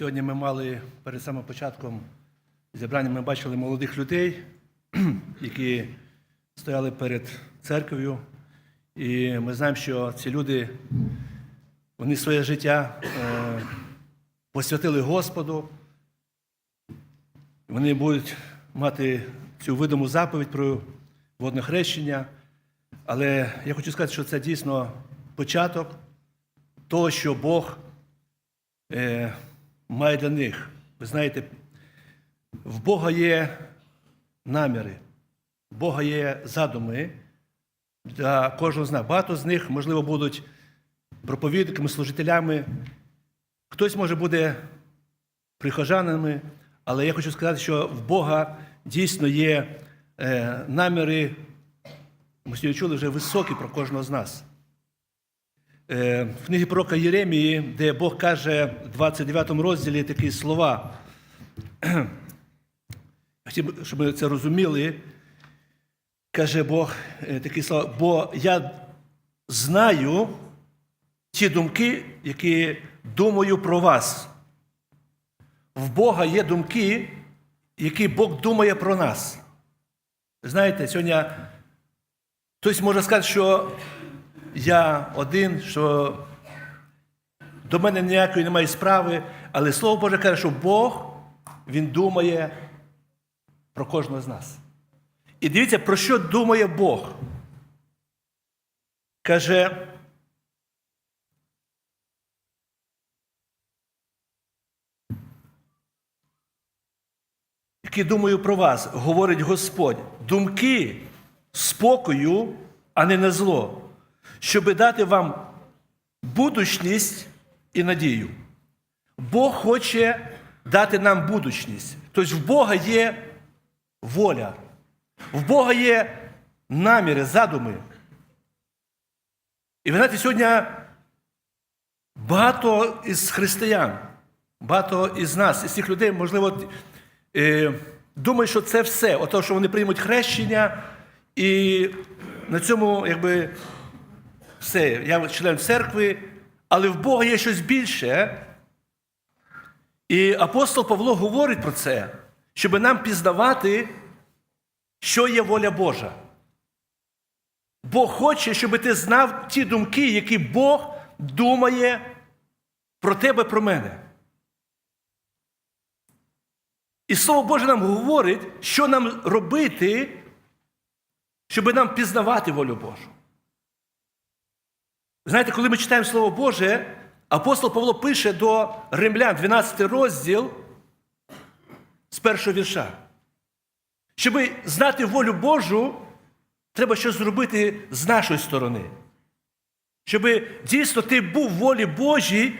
Сьогодні ми мали перед самим початком зібрання, ми бачили молодих людей, які стояли перед церквою. І ми знаємо, що ці люди, вони своє життя е, посвятили Господу. Вони будуть мати цю видиму заповідь про водне хрещення. Але я хочу сказати, що це дійсно початок того, що Бог е, має для них. Ви знаєте, в Бога є наміри, в Бога є задуми для кожного з нас. Багато з них, можливо, будуть проповідниками, служителями. Хтось може буде прихожанами, але я хочу сказати, що в Бога дійсно є е, наміри, ми сьогодні чули вже високі про кожного з нас. Е, в книгі пророка Єремії, де Бог каже в 29 розділі такі слова. Хотів, щоб ми це розуміли. Каже Бог е, такі слова, бо я знаю ті думки, які думаю про вас. В Бога є думки, які Бог думає про нас. Знаєте, сьогодні хтось може сказати, що я один, що до мене ніякої немає справи, але Слово Боже каже, що Бог, Він думає про кожного з нас. І дивіться, про що думає Бог. Каже, які думаю про вас, говорить Господь, думки спокою, а не на зло, щоби дати вам будучність і надію. Бог хоче дати нам будучність. Тобто в Бога є воля, в Бога є наміри, задуми. І ви знаєте, сьогодні багато із християн, багато із нас, із цих людей, можливо, е, думають, що це все, ото, що вони приймуть хрещення, і на цьому, якби, все, я член церкви, але в Бога є щось більше. І апостол Павло говорить про це, щоб нам пізнавати, що є воля Божа. Бог хоче, щоб ти знав ті думки, які Бог думає про тебе, про мене. І Слово Боже нам говорить, що нам робити, щоб нам пізнавати волю Божу. Знаєте, коли ми читаємо Слово Боже, апостол Павло пише до римлян, 12 розділ з першого вірша. Щоб знати волю Божу, треба щось зробити з нашої сторони. Щоб дійсно ти був в волі Божій,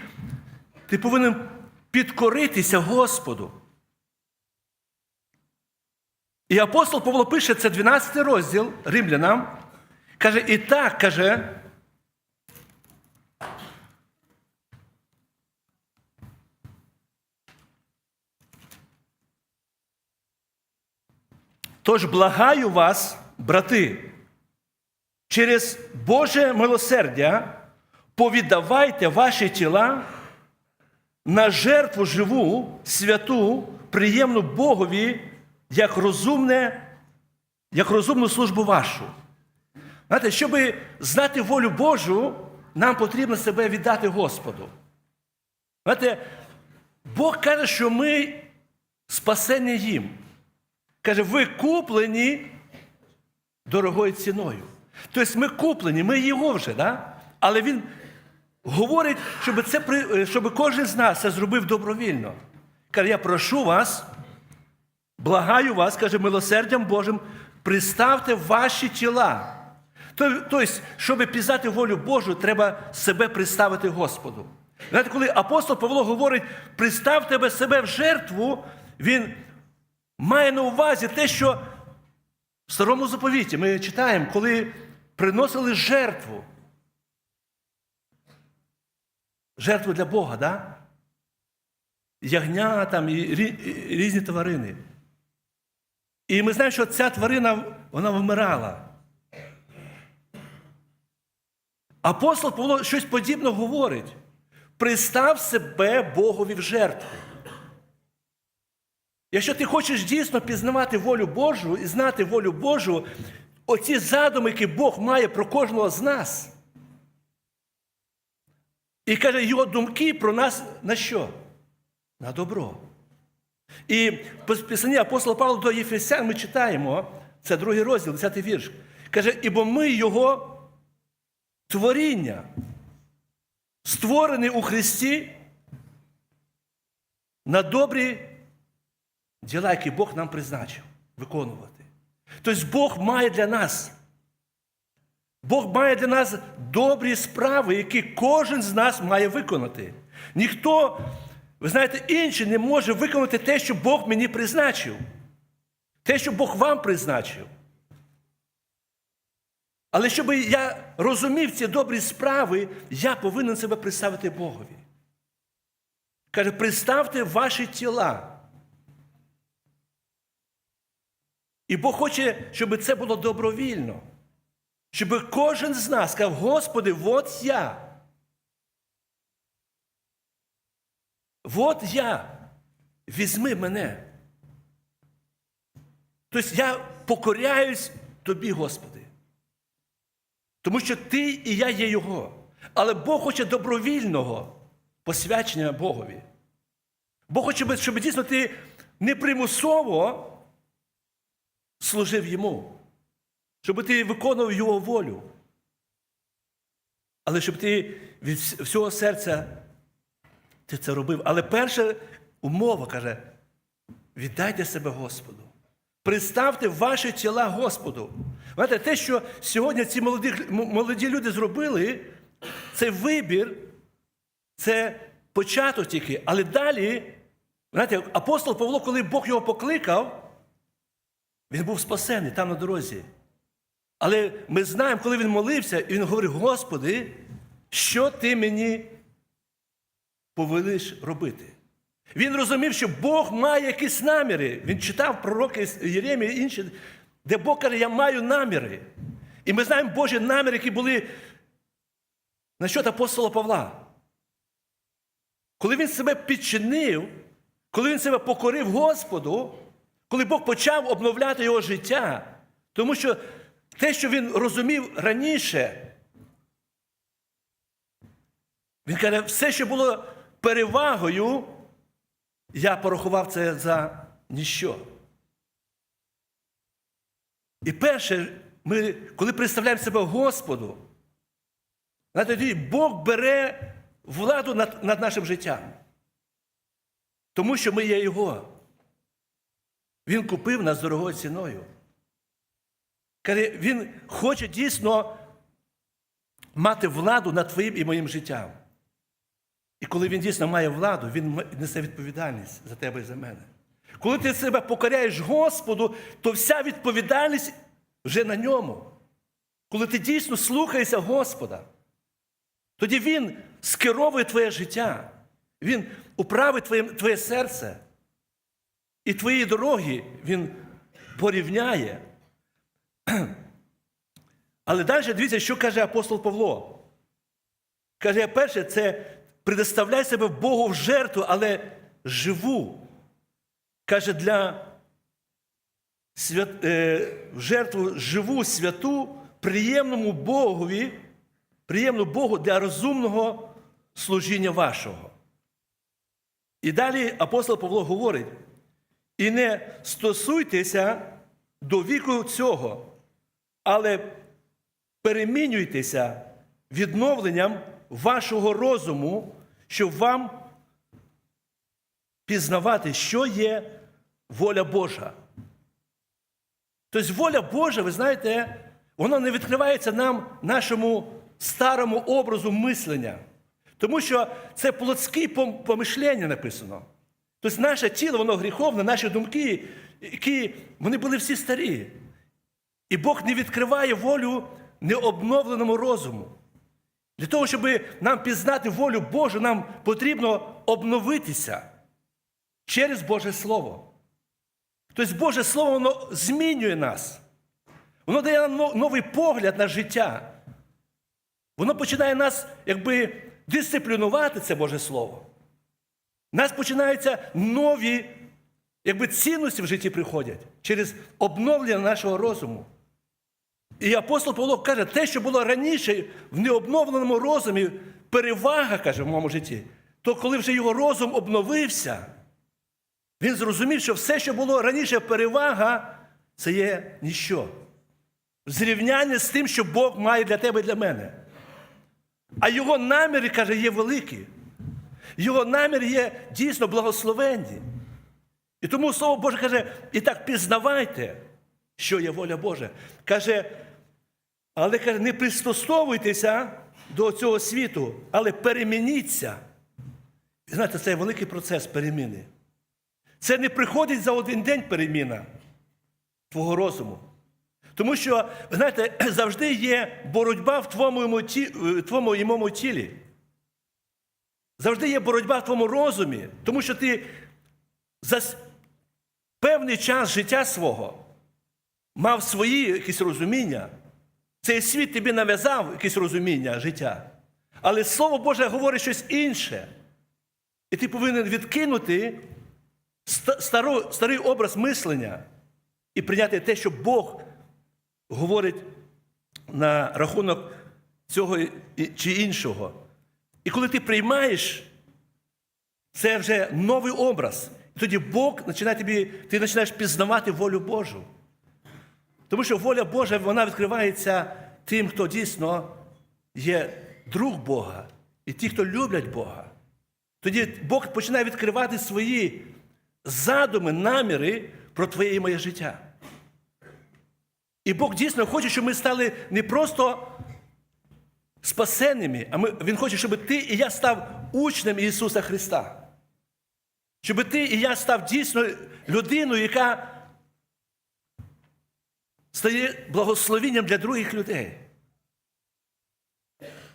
ти повинен підкоритися Господу. І апостол Павло пише, це 12 розділ римлянам, каже, і так каже. Тож благаю вас, брати, через Боже милосердя повіддавайте ваші тіла на жертву живу, святу, приємну Богові, як розумне, як розумну службу вашу. Знаєте, щоб знати волю Божу, нам потрібно себе віддати Господу. Знаєте, Бог каже, що ми спасені їм. Каже, ви куплені дорогою ціною. Тобто ми куплені, ми його вже, да? але він говорить, щоб, це, щоб кожен з нас це зробив добровільно. Каже, я прошу вас, благаю вас, каже, милосердям Божим, приставте ваші тіла. Тобто, щоб пізнати волю Божу, треба себе приставити Господу. Знаєте, коли апостол Павло говорить, пристав тебе себе в жертву, він має на увазі те, що в старому заповіті ми читаємо, коли приносили жертву. Жертву для Бога, да? ягня там, і різні тварини. І ми знаємо, що ця тварина вона вмирала. Апостол Павло щось подібне говорить. пристав себе Богові в жертву. Якщо ти хочеш дійсно пізнавати волю Божу і знати волю Божу, оці задуми, які Бог має про кожного з нас. І каже, його думки про нас на що? На добро. І в Писанні апостола Павла до Єфесян ми читаємо, це другий розділ, 10 вірш. Каже, ібо ми його творіння, створені у Христі на добрі діла, які Бог нам призначив виконувати. Тобто Бог має для нас. Бог має для нас добрі справи, які кожен з нас має виконати. Ніхто, ви знаєте, інший не може виконати те, що Бог мені призначив. Те, що Бог вам призначив. Але щоб я розумів ці добрі справи, я повинен себе представити Богові. Каже, представте ваші тіла. І Бог хоче, щоб це було добровільно. Щоб кожен з нас сказав, Господи, от я. От я. Візьми мене. Тобто я покоряюсь тобі, Господи. Тому що ти і я є Його. Але Бог хоче добровільного посвячення Богові. Бог хоче, щоб дійсно ти непримусово служив йому, щоб ти виконував Його волю. Але щоб ти від всього серця ти це робив. Але перша умова каже: віддайте себе Господу. Представте ваші тіла Господу. Знаєте, те, що сьогодні ці молоді, молоді люди зробили, це вибір, це початок тільки. Але далі, знаєте, апостол Павло, коли Бог його покликав, він був спасений там на дорозі. Але ми знаємо, коли він молився, і він говорив: Господи, що ти мені повелиш робити? Він розумів, що Бог має якісь наміри. Він читав пророки Єремії і інші, де Бог каже, я маю наміри. І ми знаємо Божі наміри, які були насчет апостола Павла. Коли він себе підчинив, коли він себе покорив Господу, коли Бог почав обновляти його життя, тому що те, що він розумів раніше, він каже, все, що було перевагою, я порахував це за ніщо. І перше, ми, коли представляємо себе Господу, тоді Бог бере владу над, над нашим життям. Тому що ми є Його. Він купив нас дорогою ціною. Каже, Він хоче дійсно мати владу над твоїм і моїм життям. І коли він дійсно має владу, він несе відповідальність за тебе і за мене. Коли ти себе покоряєш Господу, то вся відповідальність вже на ньому. Коли ти дійсно слухаєшся Господа, тоді Він скеровує твоє життя, Він управить твоє, твоє серце. І твої дороги Він порівняє. Але далі дивіться, що каже апостол Павло. Каже, перше, це предоставляй себе Богу в жертву, але живу. Каже, для свят, е, жертву живу святу, приємному Богові, приємну Богу для розумного служіння вашого. І далі апостол Павло говорить: і не стосуйтеся до віку цього, але перемінюйтеся відновленням вашого розуму, щоб вам пізнавати, що є воля Божа. Тобто воля Божа, ви знаєте, вона не відкривається нам, нашому старому образу мислення. Тому що це плотське помишлення написано. Тобто наше тіло, воно гріховне, наші думки, які вони були всі старі. І Бог не відкриває волю необновленому розуму. Для того, щоб нам пізнати волю Божу, нам потрібно обновитися через Боже Слово. Тобто Боже Слово воно змінює нас. Воно дає нам новий погляд на життя. Воно починає нас якби дисциплінувати це Боже Слово. У нас починаються нові якби, цінності в житті приходять через обновлення нашого розуму. І апостол Павло каже, те, що було раніше в необновленому розумі, перевага, каже, в моєму житті, то коли вже його розум обновився, він зрозумів, що все, що було раніше перевага, це є ніщо. В зрівнянні з тим, що Бог має для тебе і для мене. А його наміри, каже, є великі. Його наміри є дійсно благословенні. І тому Слово Боже каже, і так пізнавайте, що є воля Божа. Каже, але каже, не пристосовуйтеся до цього світу, але перемініться. І знаєте, це великий процес переміни. Це не приходить за один день переміна твого розуму. Тому що, знаєте, завжди є боротьба в твоєму, твоєму тілі. Завжди є боротьба в твоєму розумі, тому що ти за певний час життя свого мав свої якісь розуміння. Цей світ тобі нав'язав якесь розуміння життя. Але Слово Боже говорить щось інше. І ти повинен відкинути стару, старий образ мислення і прийняти те, що Бог говорить на рахунок цього чи іншого. І коли ти приймаєш, це вже новий образ. І тоді Бог починає тобі, ти починаєш пізнавати волю Божу. Тому що воля Божа вона відкривається тим, хто дійсно є друг Бога, і ті, хто люблять Бога. Тоді Бог починає відкривати свої задуми, наміри про твоє і моє життя. І Бог дійсно хоче, щоб ми стали не просто спасенними, а ми, Він хоче, щоб ти і я став учнем Ісуса Христа. Щоб ти і я став дійсно людиною, яка стає благословенням для других людей.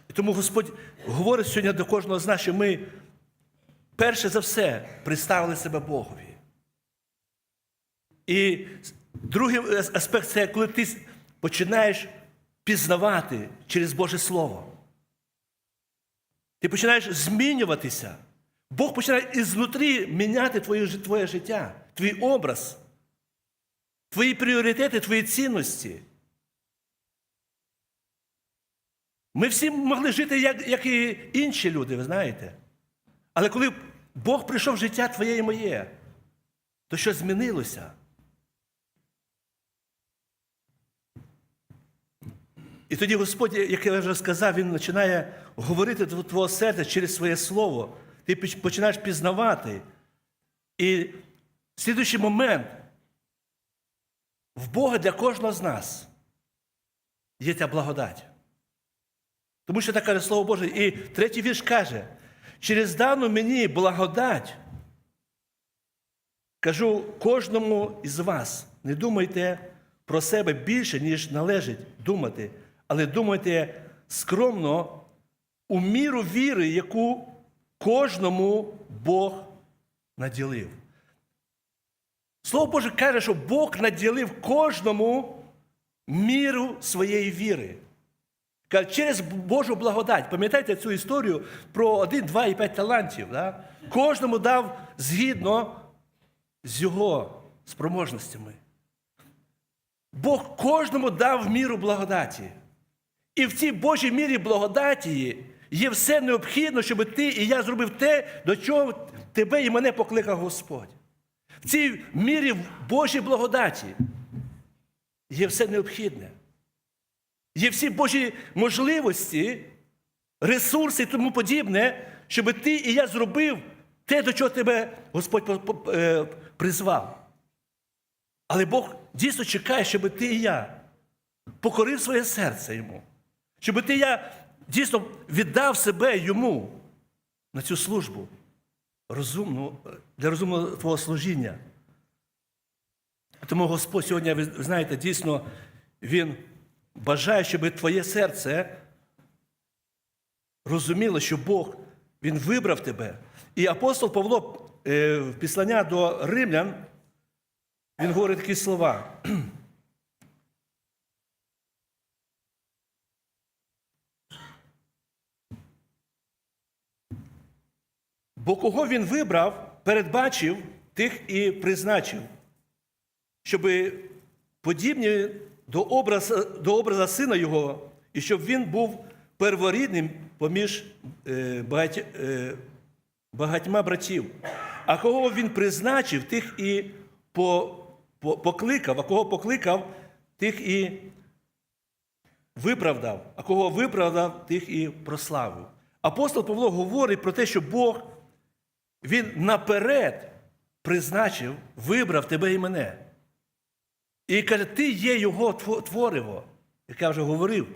І тому Господь говорить сьогодні до кожного з нас, що ми перше за все представили себе Богові. І другий аспект це коли ти починаєш пізнавати через Боже Слово. Ти починаєш змінюватися. Бог починає ізнутрі міняти твоє, твоє життя, твій образ, твої пріоритети, твої цінності. Ми всі могли жити, як, як і інші люди, ви знаєте. Але коли Бог прийшов в життя твоє і моє, то щось змінилося. І тоді Господь, як я вже сказав, Він починає говорити до твого серця через своє слово. Ти починаєш пізнавати. І слідуючий момент в Бога для кожного з нас є ця благодать. Тому що так каже Слово Боже. І третій вірш каже: через дану мені благодать, кажу кожному із вас, не думайте про себе більше, ніж належить думати, але думайте скромно у міру віри, яку кожному Бог наділив. Слово Боже каже, що Бог наділив кожному міру своєї віри. Через Божу благодать. Пам'ятаєте цю історію про один, два і п'ять талантів? Да? Кожному дав згідно з його спроможностями. Бог кожному дав міру благодаті. І в цій Божій мірі благодаті є все необхідне, щоб ти і я зробив те, до чого тебе і мене покликав Господь. В цій мірі Божій благодаті є все необхідне. Є всі Божі можливості, ресурси і тому подібне, щоб ти і я зробив те, до чого тебе Господь по- по- е, призвав. Але Бог дійсно чекає, щоб ти і я покорив своє серце йому. Щоб ти я дійсно віддав себе йому на цю службу розумну, для розумного твого служіння. Тому Господь сьогодні, ви знаєте, дійсно, Він бажає, щоб твоє серце розуміло, що Бог Він вибрав тебе. І апостол Павло е, в післання до римлян, він говорить такі слова. Бо кого він вибрав, передбачив, тих і призначив, щоб подібні до образа, до образа сина його, і щоб він був перворідним поміж е, багать, е, багатьма братів. А кого він призначив, тих і по, по, покликав, а кого покликав, тих і виправдав, а кого виправдав, тих і прославив. Апостол Павло говорить про те, що Бог він наперед призначив, вибрав тебе і мене. І каже, ти є його тво- твориво, як я вже говорив,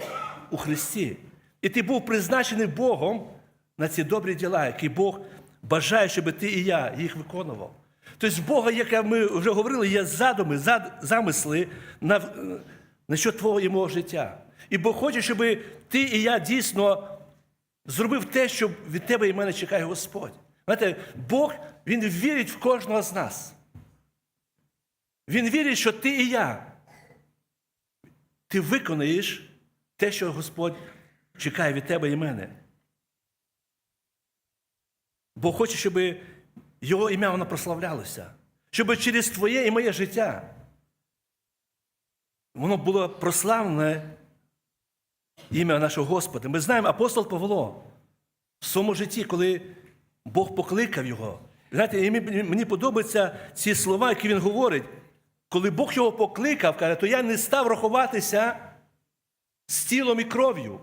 у Христі. І ти був призначений Богом на ці добрі діла, які Бог бажає, щоб ти і я їх виконував. Тобто в Бога, як ми вже говорили, є задуми, зад- замисли на, на що твого і мого життя. І Бог хоче, щоб ти і я дійсно зробив те, що від тебе і мене чекає Господь. Знаєте, Бог Він вірить в кожного з нас. Він вірить, що ти і я. Ти виконаєш те, що Господь чекає від тебе і мене. Бо хоче, щоб його ім'я воно прославлялося, щоб через твоє і моє життя воно було прославлене ім'я нашого Господа. Ми знаємо апостол Павло в своєму житті, коли Бог покликав його. Знаєте, і мені подобаються ці слова, які він говорить. Коли Бог його покликав, каже, то я не став рахуватися з тілом і кров'ю.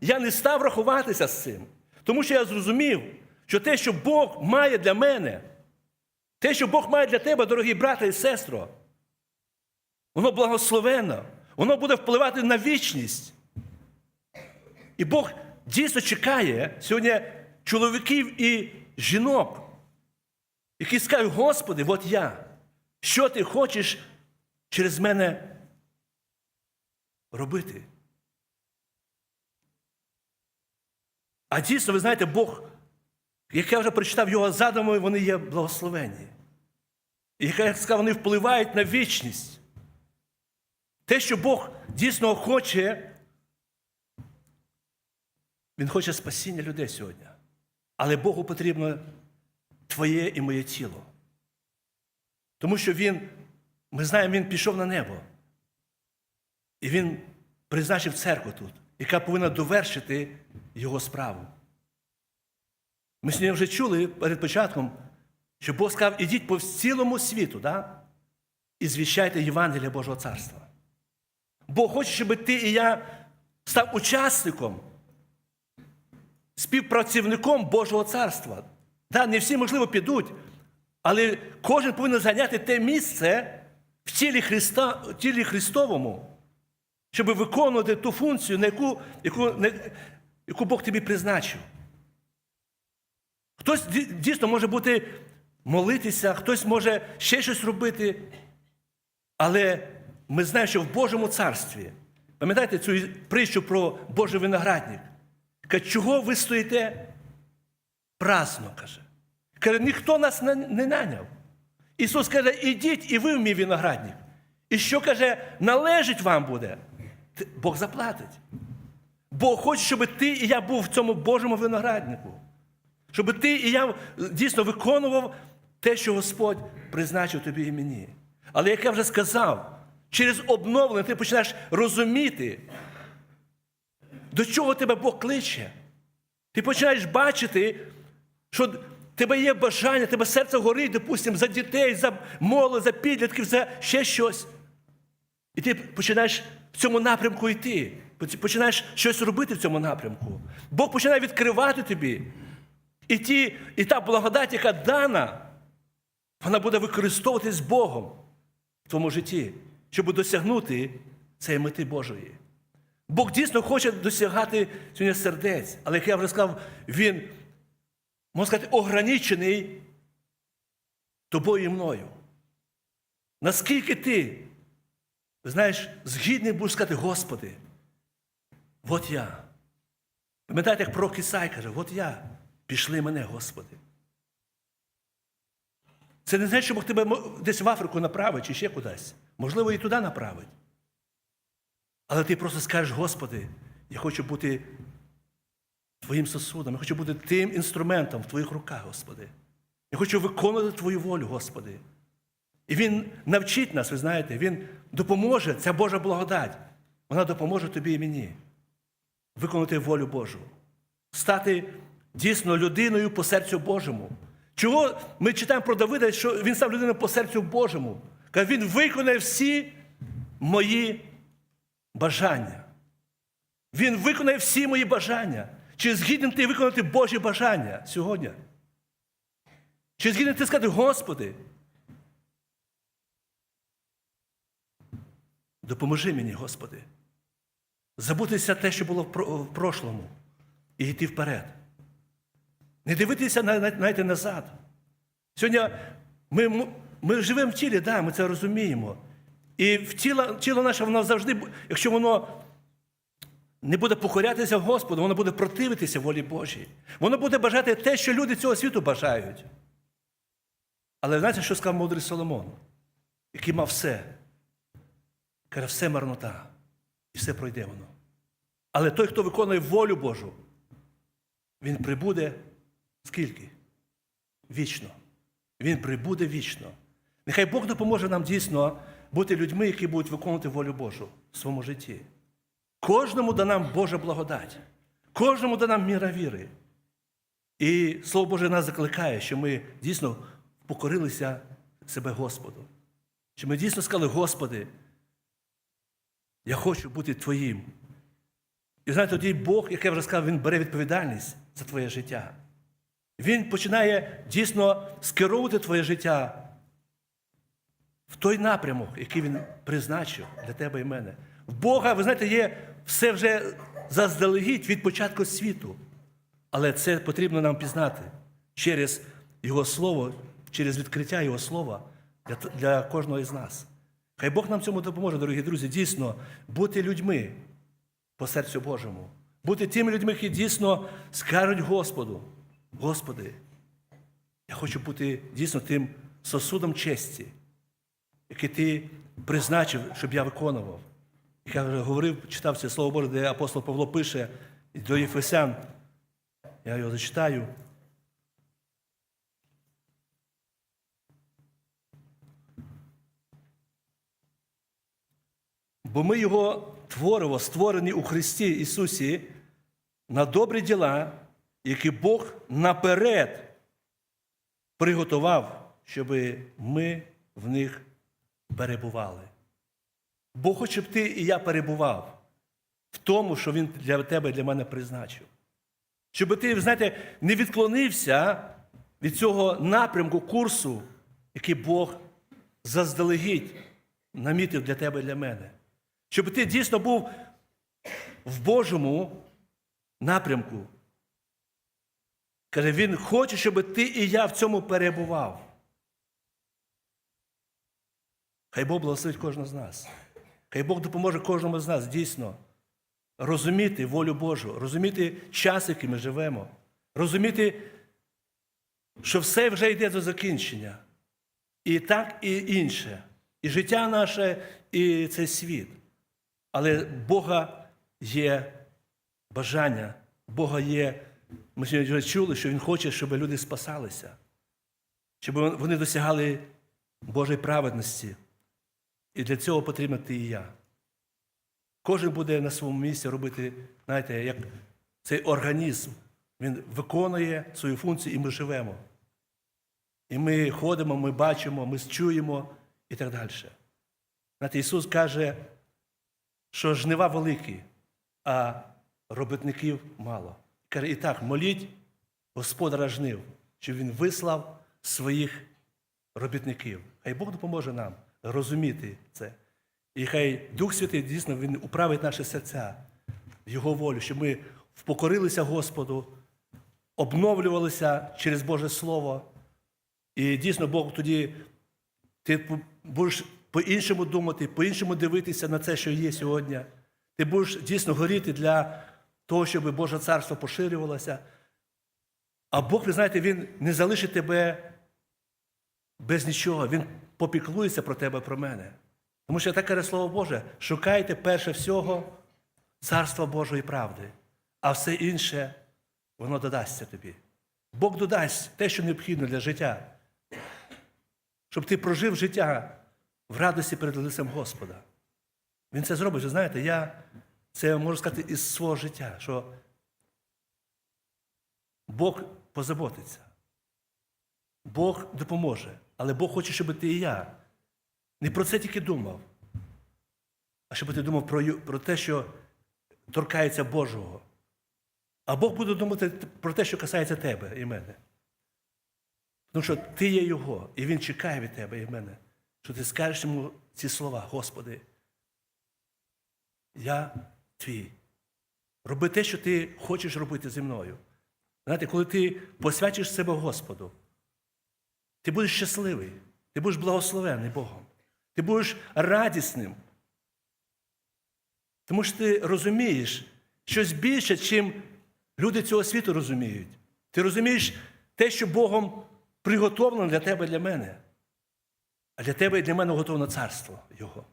Я не став рахуватися з цим. Тому що я зрозумів, що те, що Бог має для мене, те, що Бог має для тебе, дорогі брати і сестро, воно благословенно, воно буде впливати на вічність. І Бог дійсно чекає сьогодні чоловіків і жінок, які скажуть, Господи, от я, що ти хочеш через мене робити? А дійсно, ви знаєте, Бог, як я вже прочитав його задумами, вони є благословенні. І як сказав, вони впливають на вічність. Те, що Бог дійсно хоче, Він хоче спасіння людей сьогодні. Але Богу потрібно твоє і моє тіло. Тому що Він, ми знаємо, Він пішов на небо. І Він призначив церкву тут, яка повинна довершити його справу. Ми сьогодні вже чули перед початком, що Бог сказав, ідіть по цілому світу, да? і звіщайте Євангелія Божого Царства. Бог хоче, щоб ти і я став учасником, співпрацівником Божого Царства. Да, не всі, можливо, підуть, але кожен повинен зайняти те місце в тілі, Христа, в тілі Христовому, щоб виконувати ту функцію, на яку, яку, на, яку Бог тобі призначив. Хтось дійсно може бути молитися, хтось може ще щось робити. Але ми знаємо, що в Божому царстві, пам'ятаєте цю притчу про Божий виноградник? Каже, чого ви стоїте праздно, каже. Каже, ніхто нас не, наняв. Ісус каже, ідіть і ви в мій виноградник. І що каже, належить вам буде, Бог заплатить. Бог хоче, щоб ти і я був в цьому Божому винограднику. Щоб ти і я дійсно виконував те, що Господь призначив тобі і мені. Але як я вже сказав, через обновлення ти починаєш розуміти, до чого тебе Бог кличе. Ти починаєш бачити, що тебе є бажання, тебе серце горить, допустимо, за дітей, за молодь, за підлітків, за ще щось. І ти починаєш в цьому напрямку йти, починаєш щось робити в цьому напрямку. Бог починає відкривати тобі. І, ті, і та благодать, яка дана, вона буде використовуватись Богом в твоєму житті, щоб досягнути цієї мети Божої. Бог дійсно хоче досягати сьогодні сердець, але як я вже сказав, він, можна сказати, ограничений тобою і мною. Наскільки ти, знаєш, згідний будеш сказати, Господи, от я. Пам'ятаєте, як пророк Ісай каже, от я, пішли мене, Господи. Це не значить, що Бог тебе десь в Африку направить чи ще кудись. Можливо, і туди направить. Але ти просто скажеш, Господи, я хочу бути Твоїм сосудом. Я хочу бути тим інструментом в Твоїх руках, Господи. Я хочу виконувати Твою волю, Господи. І Він навчить нас, ви знаєте, Він допоможе, ця Божа благодать. Вона допоможе тобі і мені виконати волю Божу, стати дійсно людиною по серцю Божому. Чого ми читаємо про Давида, що він став людиною по серцю Божому? Каже, він виконає всі мої бажання. Він виконає всі мої бажання. Чи згідний ти виконати Божі бажання сьогодні? Чи згідний ти сказати, Господи? Допоможи мені, Господи, забутися те, що було в прошлому, і йти вперед. Не дивитися на- на- знаєте, назад. Сьогодні ми, ми живемо в тілі, да, ми це розуміємо. І тіло, тіло наше, воно завжди, якщо воно не буде покорятися Господу, воно буде противитися волі Божій. Воно буде бажати те, що люди цього світу бажають. Але знаєте, що сказав мудрий Соломон, який мав все? Каже, все марнота, і все пройде воно. Але той, хто виконує волю Божу, він прибуде скільки? Вічно. Він прибуде вічно. Нехай Бог допоможе нам дійсно бути людьми, які будуть виконувати волю Божу в своєму житті. Кожному да нам Божа благодать, кожному да нам міра віри. І Слово Боже нас закликає, що ми дійсно покорилися себе Господу. Що ми дійсно сказали, Господи, я хочу бути Твоїм. І знаєте, тоді Бог, як я вже сказав, Він бере відповідальність за твоє життя. Він починає дійсно скеровувати твоє життя в той напрямок, який він призначив для тебе і мене. В Бога, ви знаєте, є все вже заздалегідь від початку світу. Але це потрібно нам пізнати через Його Слово, через відкриття Його Слова для, для кожного із нас. Хай Бог нам цьому допоможе, дорогі друзі, дійсно бути людьми по серцю Божому, бути тими людьми, які дійсно скажуть Господу, Господи, я хочу бути дійсно тим сосудом честі, який ти призначив, щоб я виконував. Як я вже говорив, читав це Слово Боже, де апостол Павло пише до Єфесян. Я його зачитаю. Бо ми Його творимо, створені у Христі Ісусі на добрі діла, які Бог наперед приготував, щоб ми в них перебували. Бог хоче, щоб ти і я перебував в тому, що Він для тебе і для мене призначив. Щоб ти, знаєте, не відклонився від цього напрямку курсу, який Бог заздалегідь намітив для тебе і для мене. Щоб ти дійсно був в Божому напрямку. Каже, Він хоче, щоб ти і я в цьому перебував. Хай Бог благословить кожного з нас. Хай Бог допоможе кожному з нас дійсно розуміти волю Божу, розуміти час, який ми живемо, розуміти, що все вже йде до закінчення. І так, і інше. І життя наше, і цей світ. Але Бога є бажання, Бога є. Ми сьогодні вже чули, що Він хоче, щоб люди спасалися, щоб вони досягали Божої праведності. І для цього потрібно ти і я. Кожен буде на своєму місці робити, знаєте, як цей організм. Він виконує свою функцію, і ми живемо. І ми ходимо, ми бачимо, ми чуємо і так далі. Знаєте, Ісус каже, що жнива великі, а робітників мало. Каже, і так, моліть Господара жнив, щоб Він вислав своїх робітників. Хай Бог допоможе нам розуміти це. І хай Дух Святий дійсно Він управить наші серця в Його волю, щоб ми впокорилися Господу, обновлювалися через Боже Слово. І дійсно Бог тоді ти будеш по-іншому думати, по-іншому дивитися на це, що є сьогодні. Ти будеш дійсно горіти для того, щоб Боже царство поширювалося. А Бог, ви знаєте, Він не залишить тебе без нічого. Він попіклується про тебе, про мене. Тому що таке Слово Боже, шукайте перше всього царства Божої правди, а все інше воно додасться тобі. Бог додасть те, що необхідно для життя, щоб ти прожив життя в радості перед лицем Господа. Він це зробить. Ви знаєте, я це можу сказати із свого життя, що Бог позаботиться. Бог допоможе. Але Бог хоче, щоб ти і я не про це тільки думав, а щоб ти думав про, про те, що торкається Божого. А Бог буде думати про те, що касається тебе і мене. Тому що ти є Його, і Він чекає від тебе і мене, що ти скажеш йому ці слова, Господи, я твій. Роби те, що ти хочеш робити зі мною. Знаєте, коли ти посвячиш себе Господу, ти будеш щасливий, ти будеш благословений Богом, ти будеш радісним. Тому що ти розумієш щось більше, чим люди цього світу розуміють. Ти розумієш те, що Богом приготовлено для тебе і для мене. А для тебе і для мене готовано царство Його.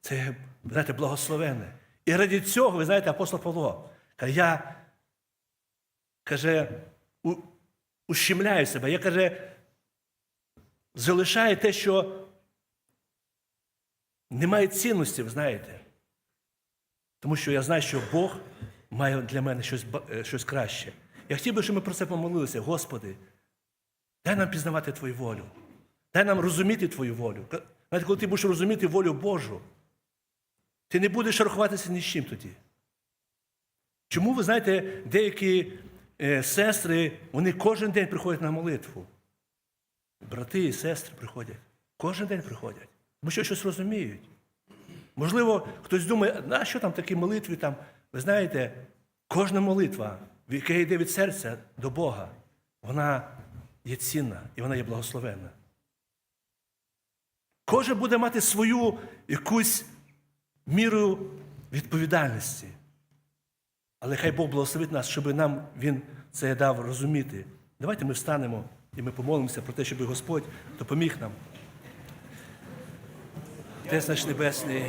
Це, знаєте, благословенне. І раді цього, ви знаєте, апостол Павло каже, я каже, ущемляю себе. Я каже, залишаю те, що немає цінності, ви знаєте. Тому що я знаю, що Бог має для мене щось, е, щось краще. Я хотів би, щоб ми про це помолилися. Господи, дай нам пізнавати Твою волю. Дай нам розуміти Твою волю. Знаєте, коли ти будеш розуміти волю Божу, ти не будеш рахуватися ні з чим тоді. Чому ви знаєте, деякі е, сестри, вони кожен день приходять на молитву. Брати і сестри приходять. Кожен день приходять. Тому що щось розуміють. Можливо, хтось думає, а що там такі молитви там? Ви знаєте, кожна молитва, яка йде від серця до Бога, вона є цінна і вона є благословенна. Кожен буде мати свою якусь міру відповідальності. Але хай Бог благословить нас, щоб нам Він це дав розуміти. Давайте ми встанемо і ми помолимося про те, щоб Господь допоміг нам. Отець наш Небесний,